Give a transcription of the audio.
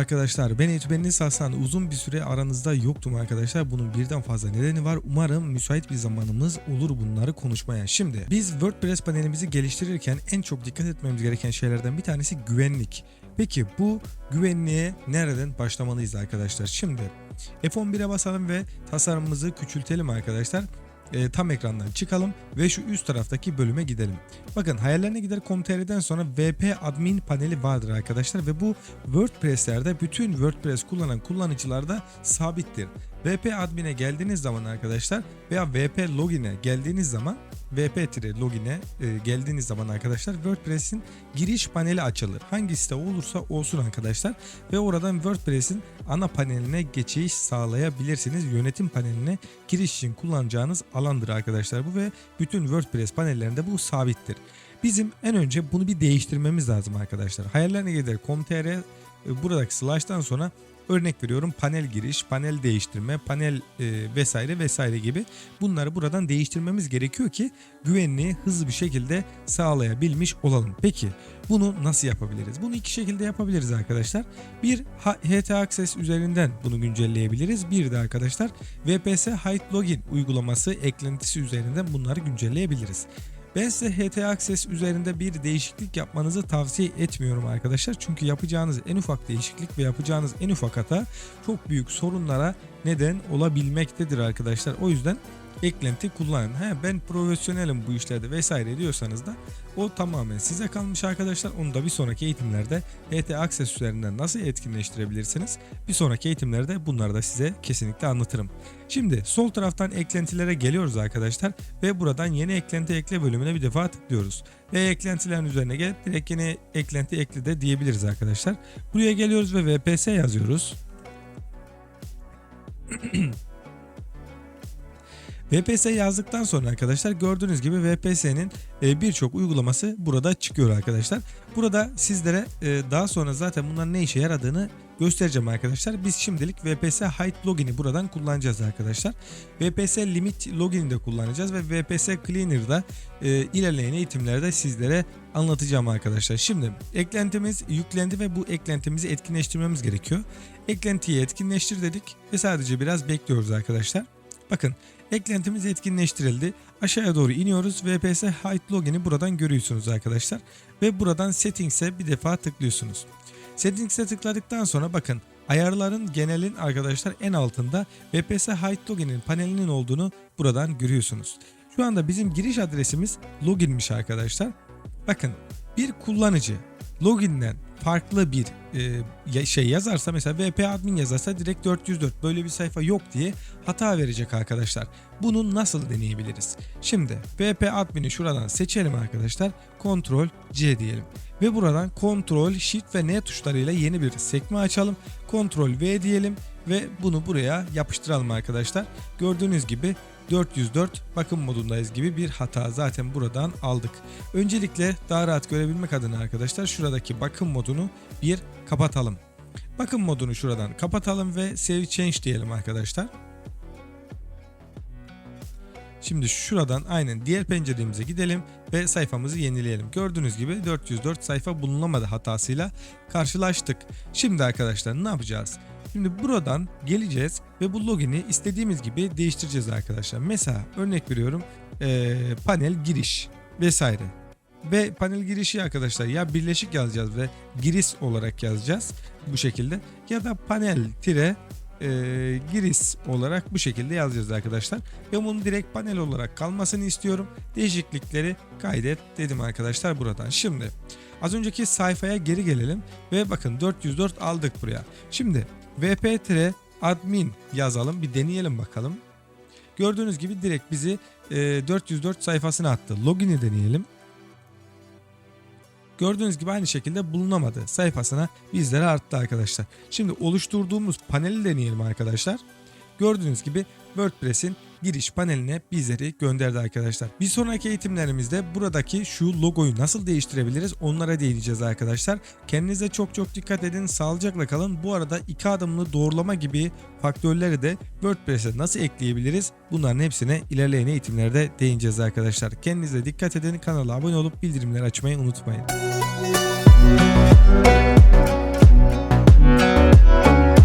arkadaşlar. Ben Etübeniniz Hasan. Uzun bir süre aranızda yoktum arkadaşlar. Bunun birden fazla nedeni var. Umarım müsait bir zamanımız olur bunları konuşmaya. Şimdi biz WordPress panelimizi geliştirirken en çok dikkat etmemiz gereken şeylerden bir tanesi güvenlik. Peki bu güvenliğe nereden başlamalıyız arkadaşlar? Şimdi F11'e basalım ve tasarımımızı küçültelim arkadaşlar e, tam ekrandan çıkalım ve şu üst taraftaki bölüme gidelim. Bakın hayallerine gider .com.tr'den sonra VP admin paneli vardır arkadaşlar ve bu WordPress'lerde bütün WordPress kullanan kullanıcılarda sabittir. VP admin'e geldiğiniz zaman arkadaşlar veya VP login'e geldiğiniz zaman VP-login'e e, geldiğiniz zaman arkadaşlar WordPress'in giriş paneli açılır. Hangi site olursa olsun arkadaşlar ve oradan WordPress'in ana paneline geçiş sağlayabilirsiniz. Yönetim paneline giriş için kullanacağınız alandır arkadaşlar bu ve bütün WordPress panellerinde bu sabittir. Bizim en önce bunu bir değiştirmemiz lazım arkadaşlar. Hayallerine gider com.tr e, buradaki slash'tan sonra örnek veriyorum panel giriş, panel değiştirme, panel e, vesaire vesaire gibi bunları buradan değiştirmemiz gerekiyor ki güvenliği hızlı bir şekilde sağlayabilmiş olalım. Peki bunu nasıl yapabiliriz? Bunu iki şekilde yapabiliriz arkadaşlar. Bir HT Access üzerinden bunu güncelleyebiliriz. Bir de arkadaşlar VPS Hide Login uygulaması eklentisi üzerinden bunları güncelleyebiliriz. Ben size HT Access üzerinde bir değişiklik yapmanızı tavsiye etmiyorum arkadaşlar. Çünkü yapacağınız en ufak değişiklik ve yapacağınız en ufak hata çok büyük sorunlara neden olabilmektedir arkadaşlar. O yüzden eklenti kullanın. He, ben profesyonelim bu işlerde vesaire diyorsanız da o tamamen size kalmış arkadaşlar. Onu da bir sonraki eğitimlerde HT Access üzerinden nasıl etkinleştirebilirsiniz? Bir sonraki eğitimlerde bunları da size kesinlikle anlatırım. Şimdi sol taraftan eklentilere geliyoruz arkadaşlar ve buradan yeni eklenti ekle bölümüne bir defa tıklıyoruz. Ve eklentilerin üzerine gelip direkt yeni eklenti ekle de diyebiliriz arkadaşlar. Buraya geliyoruz ve VPS yazıyoruz. VPS yazdıktan sonra arkadaşlar gördüğünüz gibi VPS'nin e, birçok uygulaması burada çıkıyor arkadaşlar. Burada sizlere e, daha sonra zaten bunların ne işe yaradığını göstereceğim arkadaşlar. Biz şimdilik VPS Hide Login'i buradan kullanacağız arkadaşlar. VPS Limit Login'i de kullanacağız ve VPS Cleaner'da e, ilerleyen eğitimlerde sizlere anlatacağım arkadaşlar. Şimdi eklentimiz yüklendi ve bu eklentimizi etkinleştirmemiz gerekiyor. Eklentiyi etkinleştir dedik ve sadece biraz bekliyoruz arkadaşlar. Bakın eklentimiz etkinleştirildi. Aşağıya doğru iniyoruz. VPS Hide Login'i buradan görüyorsunuz arkadaşlar. Ve buradan Settings'e bir defa tıklıyorsunuz. Settings'e tıkladıktan sonra bakın ayarların genelin arkadaşlar en altında VPS Hide Login'in panelinin olduğunu buradan görüyorsunuz. Şu anda bizim giriş adresimiz loginmiş arkadaşlar. Bakın bir kullanıcı loginden farklı bir e, şey yazarsa mesela VP admin yazarsa direkt 404 böyle bir sayfa yok diye hata verecek arkadaşlar. Bunu nasıl deneyebiliriz? Şimdi VP admini şuradan seçelim arkadaşlar. Ctrl C diyelim. Ve buradan Ctrl Shift ve N tuşlarıyla yeni bir sekme açalım. Ctrl V diyelim ve bunu buraya yapıştıralım arkadaşlar. Gördüğünüz gibi 404 bakım modundayız gibi bir hata zaten buradan aldık. Öncelikle daha rahat görebilmek adına arkadaşlar şuradaki bakım modunu bir kapatalım. Bakım modunu şuradan kapatalım ve save change diyelim arkadaşlar. Şimdi şuradan aynen diğer penceremize gidelim ve sayfamızı yenileyelim. Gördüğünüz gibi 404 sayfa bulunamadı hatasıyla karşılaştık. Şimdi arkadaşlar ne yapacağız? Şimdi buradan geleceğiz ve bu login'i istediğimiz gibi değiştireceğiz arkadaşlar. Mesela örnek veriyorum ee, panel giriş vesaire. Ve panel girişi arkadaşlar ya birleşik yazacağız ve giriş olarak yazacağız bu şekilde ya da panel tire e, giriş olarak bu şekilde yazacağız arkadaşlar. Ve bunun direkt panel olarak kalmasını istiyorum. Değişiklikleri kaydet dedim arkadaşlar buradan. Şimdi az önceki sayfaya geri gelelim ve bakın 404 aldık buraya. Şimdi vp admin yazalım bir deneyelim bakalım. Gördüğünüz gibi direkt bizi e, 404 sayfasına attı. Login'i deneyelim. Gördüğünüz gibi aynı şekilde bulunamadı sayfasına bizlere arttı arkadaşlar. Şimdi oluşturduğumuz paneli deneyelim arkadaşlar. Gördüğünüz gibi WordPress'in giriş paneline bizleri gönderdi arkadaşlar. Bir sonraki eğitimlerimizde buradaki şu logoyu nasıl değiştirebiliriz onlara değineceğiz arkadaşlar. Kendinize çok çok dikkat edin. Sağlıcakla kalın. Bu arada iki adımlı doğrulama gibi faktörleri de WordPress'e nasıl ekleyebiliriz? Bunların hepsine ilerleyen eğitimlerde değineceğiz arkadaşlar. Kendinize dikkat edin. Kanala abone olup bildirimleri açmayı unutmayın.